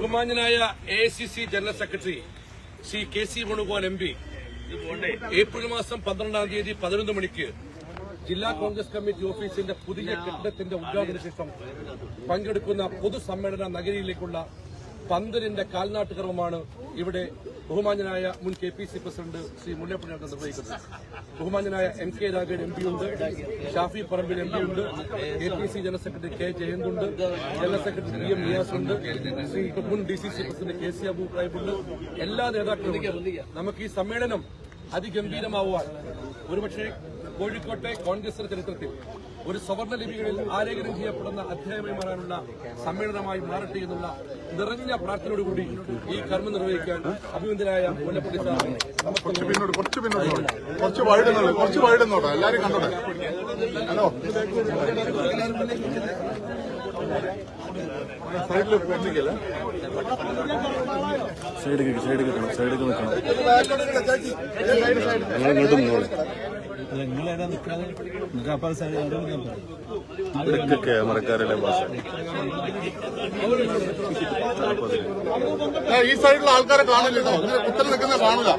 ബഹുമാന്യനായ A C C general secretary Shri K C Venugopal M P April മാസം പന്ത്രണ്ടാം തീയതി പതിനൊന്ന് മണിക്ക് ജില്ലാ കോൺഗ്രസ് കമ്മിറ്റി ഓഫീസിന്റെ പുതിയ കെട്ടിടത്തിന്റെ ഉദ്ഘാടന ശേഷം പങ്കെടുക്കുന്ന പൊതുസമ്മേളന നഗരിയിലേക്കുള്ള പന്തലിന്റെ കാൽനാട്ട് കർമ്മമാണ് ഇവിടെ ബഹുമാന്യനായ മുൻ K P C president Shri Mullappally നിർവഹിക്കുന്നത്. ബഹുമാന്യനായ M K Raghavan M P ഉണ്ട്. ഷാഫി പറമ്പിൽ എം പി ഉണ്ട്. K P C general secretary K Jayant ഉണ്ട്. General secretary P M Niyas ഉണ്ട്. ശ്രീ മുൻ D C C president K C Abu സാഹിബുണ്ട് എല്ലാ നേതാക്കളും നമുക്ക് ഈ സമ്മേളനം അതിഗംഭീരമാവുവാൻ ഒരുപക്ഷെ കോഴിക്കോട്ടെ കോൺഗ്രസിന്റെ ചരിത്രത്തിൽ ഒരു സുവർണ ലിപികളിൽ ആലേഖനം ചെയ്യപ്പെടുന്ന അധ്യായമായി മാറാനുള്ള സമ്മേളനമായി മാറട്ടെ എന്നുള്ള നിറഞ്ഞ പ്രാർത്ഥനയോടുകൂടി ഈ കർമ്മം നിർവഹിക്കാൻ അഭിനന്ദനായ മുല്ലപ്പള്ളി സാറിനെ കുറച്ച് പിന്നോട്ട് കുറച്ച് പിന്നോട്ട്. കുറച്ച് കുറച്ച് കണ്ടോട്ടെ? ഹലോ? സൈഡിൽ പെട്ടിക്കല്ലേ സൈഡ് സൈഡ് കിട്ടണം സൈഡ് നിൽക്കണം ഞങ്ങൾ ഇങ്ങോട്ട് നിന്നോളൂ അവിടെ ക്യാമറക്കാരല്ലേ ഈ സൈഡിലുള്ള ആൾക്കാരെ കാണില്ല. കുത്തൽ നിൽക്കുന്ന കാണില്ല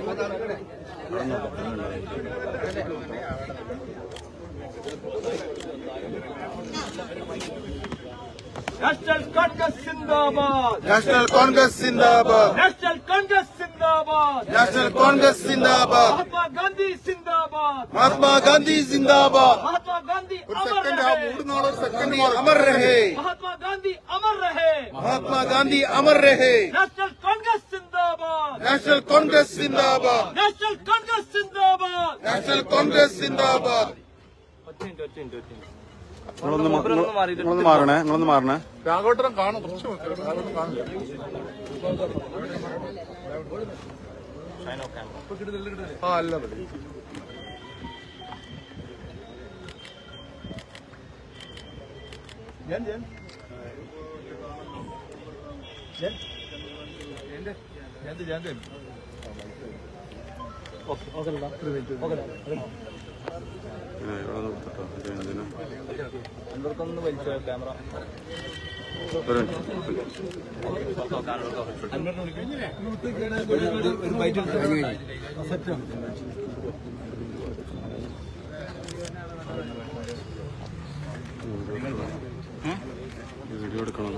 നാഷണൽ കോൺഗ്രസ് സിന്ദാബാദ് നാഷണൽ കോൺഗ്രസ് സിന്ദാബാദ് നാഷണൽ കോൺഗ്രസ് സിന്ദാബാദ് നാഷണൽ കോൺഗ്രസ് സിന്ദാബാദ് മഹാത്മാഗാന്ധി സിന്ദാബാദ് മഹാത്മാഗാന്ധി സിന്ദാബാദ് മഹാത്മാഗാന്ധി അമർ രഹേ മഹാത്മാഗാന്ധി അമർ രഹേ മഹാത്മാഗാന്ധി അമർ രഹേ നാഷണൽ കോൺഗ്രസ് സിന്ദാബാദ് നാഷണൽ കോൺഗ്രസ് സിന്ദാബാദ് നാഷണൽ കോൺഗ്രസ് സിന്ദാബാദ് നാഷണൽ കോൺഗ്രസ് സിന്ദാബാദ് നിങ്ങളൊന്ന് മാറണേ നിങ്ങളൊന്ന് മാറണേ രാഘവട്ടനം കാണും കുറച്ച് ഓക്കെ കാണില്ല ആ അല്ല മതി. ഓക്കെ ഓക്കെ ഒന്ന് കൊടുത്തിട്ടോ. ഇത് ക്യാമറ വീഡിയോ എടുക്കണം